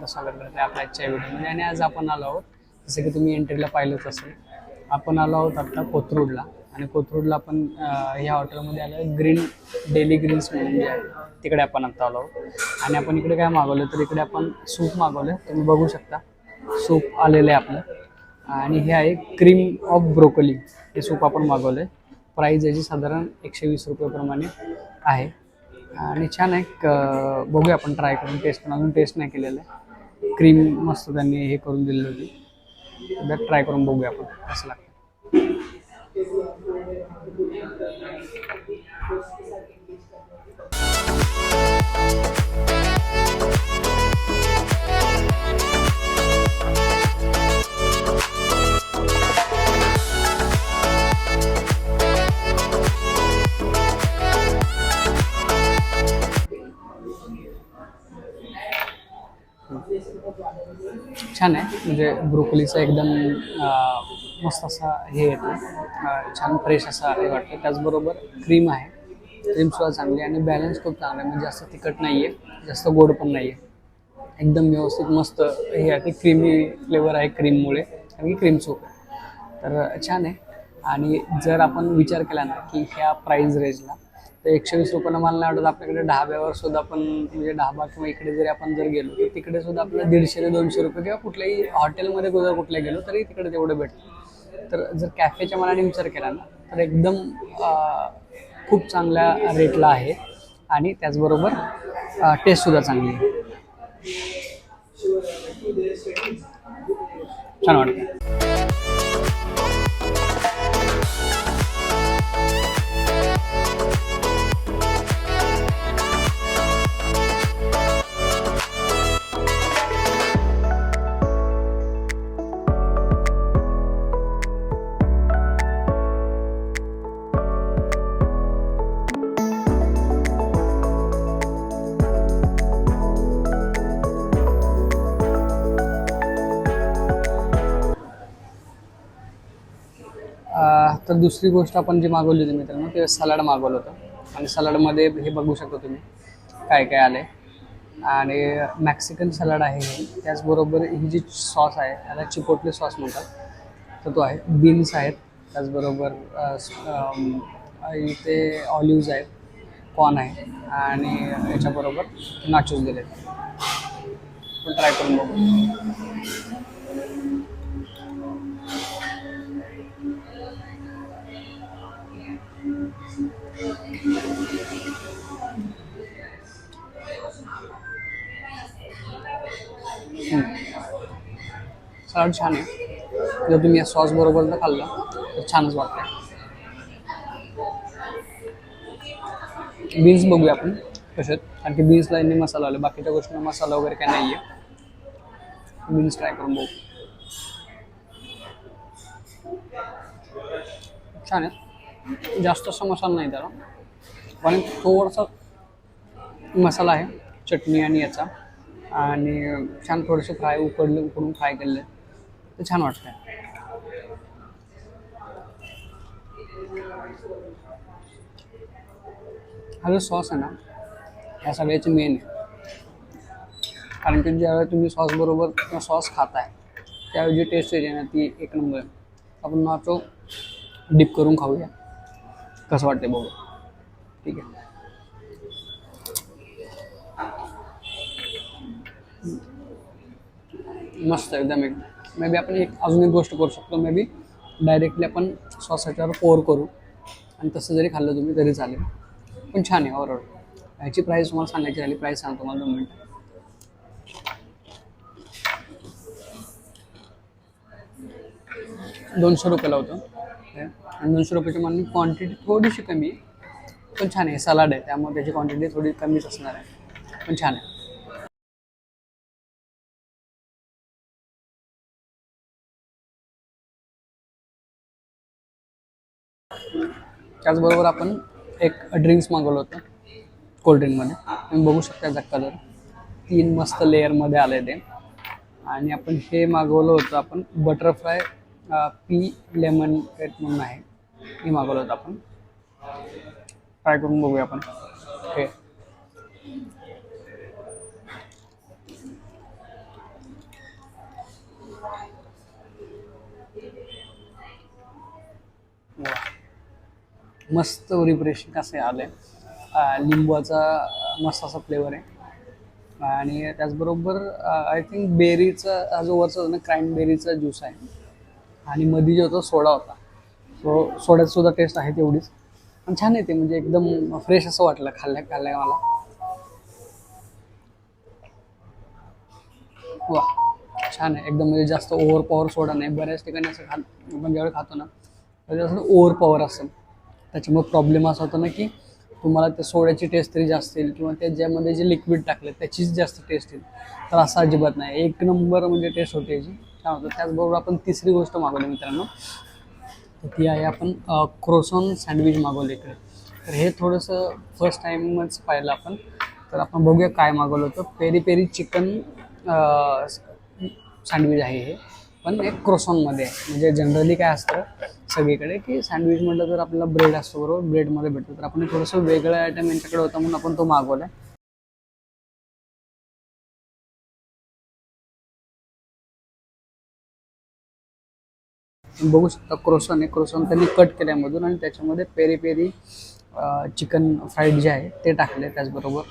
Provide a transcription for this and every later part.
एकदा स्वागत करते आपल्या आजच्या व्हिडिओमध्ये आणि आज आपण आलो आहोत जसं की तुम्ही एंट्रीला पाहिलंच असेल. आपण आलो आहोत आता कोथरूडला. आणि कोथरूडला आपण ह्या हॉटेलमध्ये आलो ग्रीन डेली ग्रीन्स म्हणून जे आहे तिकडे आपण आत्ता आलो आहोत. आणि आपण इकडे काय मागवलं तर इकडे आपण सूप मागवलं. तुम्ही बघू शकता सूप आलेलं आहे आपलं. आणि हे आहे क्रीम ऑफ ब्रोकोली हे सूप आपण मागवलं आहे प्राईज याची साधारण एकशे वीस रुपयेप्रमाणे आहे. आणि छान आहे बघूया आपण ट्राय करून. टेस्ट पण अजून टेस्ट नाही केलेलं आहे. क्रीम मस्त त्यांनी हे करून दिलेली होती. एकदा ट्राय करून बघूया आपण कसं लागतं. छान आहे. म्हणजे ब्रोकोलीचा एकदम मस्त असा हे येतो छान फ्रेश असा हे वाटतं. त्याचबरोबर क्रीम आहे. क्रीमसुद्धा चांगली आणि बॅलन्स खूप चांगला आहे. म्हणजे जास्त तिखट नाही आहे जास्त गोड पण नाही आहे एकदम व्यवस्थित मस्त हे आहे ते क्रीमी फ्लेवर आहे क्रीममुळे कारण की क्रीम सूप आहे. तर छान आहे. आणि जर आपण विचार केला ना की ह्या प्राईज रेंजला तर एकशे वीस रुपयाला मला नाही वाटत आपल्याकडे ढाब्यावर सुद्धा पण म्हणजे ढाबा किंवा इकडे जरी आपण जर गेलो तर तिकडे सुद्धा आपल्याला दीडशे ते दोनशे रुपये किंवा कुठल्याही हॉटेलमध्ये जर कुठल्या गेलो तरी तिकडे तेवढं भेटतं. तर जर कॅफेच्या मनाने विचार केला ना तर एकदम खूप चांगल्या रेटला आहे आणि त्याचबरोबर टेस्टसुद्धा चांगली आहे. छान वाटतं तर दुसरी गोष्ट आपण जी मागवली होती मित्रांनो ते सलाड मागवलं होतं. आणि सलाडमध्ये हे बघू शकता तुम्ही काय काय आलं आहे आणि मॅक्सिकन सलाड आहे हे. त्याचबरोबर ही जी सॉस आहे त्याला चिपोटले सॉस म्हणतात. तर तो आहे बीन्स आहेत. त्याचबरोबर इथे ऑलिव्ज आहेत कॉर्न आहे. आणि याच्याबरोबर नाचूस दिले पण ट्राय करून बघू. सलाड छान आहे. जर तुम्ही या सॉस बरोबर जर खाल्लं तर छानच वाटतं बीन्स बघूया आपण. आहेत कारण की बीन्सला यांनी मसाला आला बाकीच्या गोष्टींना मसाला वगैरे काय नाही आहे बीन्स ट्राय करून बघू. छान आहे. जास्त असा मसाला नाही त्याला. पण थोडासा मसाला आहे चटणी आणि याचा. आणि छान थोडंसं फ्राय उकडले उकडून फ्राय केले तर छान वाटतंय. हा जो सॉस आहे ना ह्या सगळ्याची मेन आहे. कारण की ज्यावेळेला तुम्ही सॉस बरोबर सॉस खाताय त्यावेळी जी टेस्ट येते ना ती एक नंबर आहे. आपण नाचो डिप करून खाऊया. कसं वाटते बघू. ठीक आहे. मस्त एकदम एक. मे बी आपण एक अजून एक गोष्ट करू शकतो. मे बी डायरेक्टली आपण सॉस याच्यावर पोर करू. आणि तसं जरी खाल्लं तुम्ही तरी चालेल. पण छान आहे ओव्हरऑल ह्याची प्राईस तुम्हाला सांगायची झाली प्राईस सांगतो तुम्हाला दोन मिनटं दोनशे रुपयाला होतं. आणि दोनशे रुपयाच्या मला क्वांटिटी थोडीशी कमी आहे पण छान आहे. सलाड आहे त्यामुळे त्याची क्वांटिटी थोडी कमीच असणार आहे. पण छान आहे. त्याचबरोबर आपण एक ड्रिंक्स मागवलं होतं कोल्ड्रिंकमध्ये तुम्ही बघू शकता त्याचा कलर तीन मस्त लेअरमध्ये आले ते आणि आपण हे मागवलं होतं आपण बटरफ्लाय पी लेमन रेट म्हणून आहे. हे मागवलं होतं आपण. ट्राय करून बघूया आपण. ओके मस्त रिप्रेशन असे आलं आहे लिंबूचा मस्त असा फ्लेवर आहे. आणि त्याचबरोबर आय थिंक बेरीचा हा जो वरचा ना क्रॅनबेरीचा ज्यूस आहे. आणि मध्ये जो होता सोडा होता. सो सोड्यात सुद्धा टेस्ट आहे तेवढीच. पण छान आहे ते म्हणजे एकदम फ्रेश असं वाटलं खाल्ल्या खाल्ल्या मला. वा छान आहे. एकदम म्हणजे जास्त ओव्हर पॉवर सोडा नाही. बऱ्याच ठिकाणी असं खा आपण ज्यावेळी खातो ना तर ओव्हर पॉवर असेल. त्याच्यामुळे प्रॉब्लेम असा होतो ना की तुम्हाला त्या सोड्याची टेस्ट तरी जास्त येईल किंवा त्या ज्यामध्ये जे लिक्विड टाकलं त्याचीच जास्त टेस्ट येईल. तर असं अजिबात नाही. एक नंबर म्हणजे टेस्ट होते याची. छान होतं त्याचबरोबर आपण तिसरी गोष्ट मागवली मित्रांनो. तर ती आहे आपण क्रोसॉन सँडविच मागवलं इकडे. तर हे थोडंसं फर्स्ट टाईमच पाहिलं आपण. तर आपण बघूया काय मागवलं होतं. पेरी पेरी चिकन सँडविच आहे हे. पण एक क्रोसॉनमध्ये आहे. म्हणजे जनरली काय असतं सगळीकडे की सँडविच म्हटलं तर आपल्याला ब्रेड असतो बरोबर? ब्रेडमध्ये भेटतो. तर आपण थोडंसं वेगळं आयटम यांच्याकडे होतं म्हणून आपण तो मागवला आहे बघू शकता क्रोसन आहे. क्रोसन त्यांनी कट केल्यामधून आणि त्याच्यामध्ये पेरी पेरी चिकन फ्राईड जे आहे ते टाकले त्याचबरोबर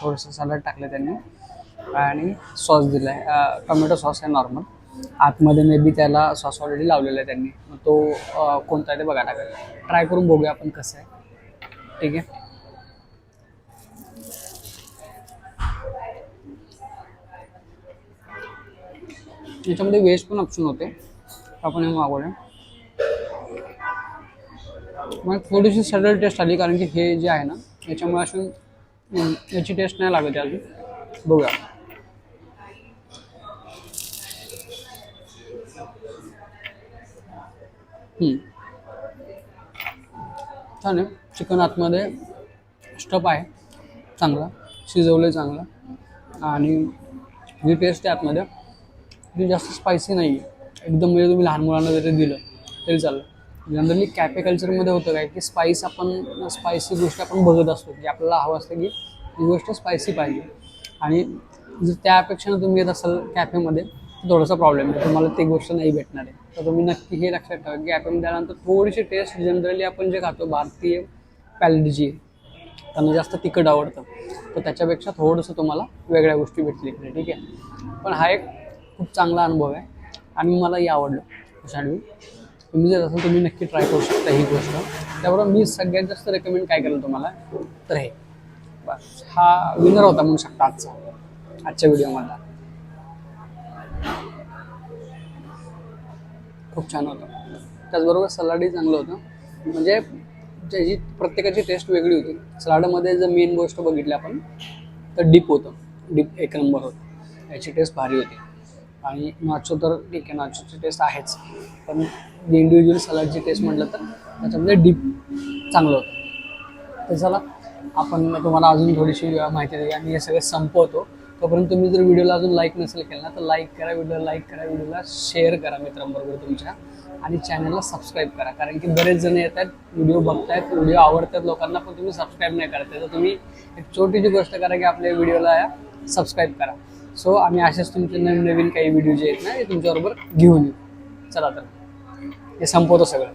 थोडंसं सॅलड टाकलं त्यांनी. आणि सॉस दिला आहे टोमॅटो सॉस आहे नॉर्मल आतमध्ये मे बी त्याला सॉस ऑलरेडी लावलेला आहे त्यांनी. मग तो कोणता आहे ते बघायला लागेल. ट्राय करून बघूया आपण कसं आहे. ठीक आहे? याच्यामध्ये वेज पण ऑप्शन होते. आपण हे मागवले मग थोडीशी सडल टेस्ट आली कारण की हे जे आहे ना याच्यामुळे अशी याची टेस्ट नाही लागत अजून. बघूया. छान आहे. चिकन आतमध्ये स्टप आहे. चांगला. शिजवलं आहे चांगलं. आणि जी टेस्ट आहे आतमध्ये ती जास्त स्पायसी नाही आहे एकदम म्हणजे तुम्ही लहान मुलांना जरी दिलं तरी चालेल. जनरली कॅफे कल्चरमध्ये होतं काय की स्पाईस आपण स्पायसी गोष्ट आपण बघत असतो की आपल्याला हवं असतं की ही गोष्ट स्पायसी पाहिजे. आणि जर त्या तुम्ही येत असाल कॅफेमध्ये तर थोडासा प्रॉब्लेम आहे. तुम्हाला ती गोष्ट नाही भेटणार आहे. तर तुम्ही नक्की हे लक्षात ठेवा की कॅफेमध्ये आल्यानंतर थोडीशी टेस्ट जनरली आपण जे खातो भारतीय पॅलेटची आहे त्यांना जास्त तिखट आवडतं. तर त्याच्यापेक्षा थोडंसं तुम्हाला वेगळ्या गोष्टी भेटली इकडे ठीक आहे? पण हा एक खूप चांगला अनुभव आहे. आणि मलाही आवडलं सँडविच तुम्ही जर असेल तुम्ही नक्की ट्राय करू शकता ही गोष्ट. त्याबरोबर मी सगळ्यात जास्त रेकमेंड काय केलं तुम्हाला? तर हे. बस. हा विनर होता म्हणू शकता आजचा. आजच्या व्हिडिओमधला खूप छान होतं. त्याचबरोबर सलाडही चांगलं होतं. म्हणजे त्याची प्रत्येकाची टेस्ट वेगळी होती. सलाडमध्ये जर मेन गोष्ट बघितली आपण तर डीप होतं. डीप एक नंबर होतं. याची टेस्ट भारी होती. आणि नाचो तर ठीक आहे नाचोची टेस्ट आहेच. पण इंडिव्हिज्युअल सलाडची टेस्ट म्हटलं तर त्याच्यामध्ये डीप चांगलं होतं. तर चला आपण तुम्हाला अजून थोडीशी माहिती द्या आणि हे सगळं संपवतो. तोपर्यंत तुम्ही जर व्हिडिओला अजून लाईक नसेल केलं ना तर लाईक करा व्हिडिओला लाईक करा व्हिडिओला शेअर करा मित्रांबरोबर तुमच्या. आणि चॅनलला सबस्क्राईब करा. कारण की बरेच जण येत आहेत व्हिडिओ बघतायत व्हिडिओ आवडतात लोकांना पण तुम्ही सबस्क्राईब नाही करत तर तुम्ही एक छोटीशी गोष्ट करा की आपल्या व्हिडिओला सबस्क्राईब करा. सो आम्ही असेच तुमचे नवीन नवीन काही व्हिडिओ जे आहेत ना ते तुमच्याबरोबर घेऊन येऊ. चला तर. हे संपवतो सगळं.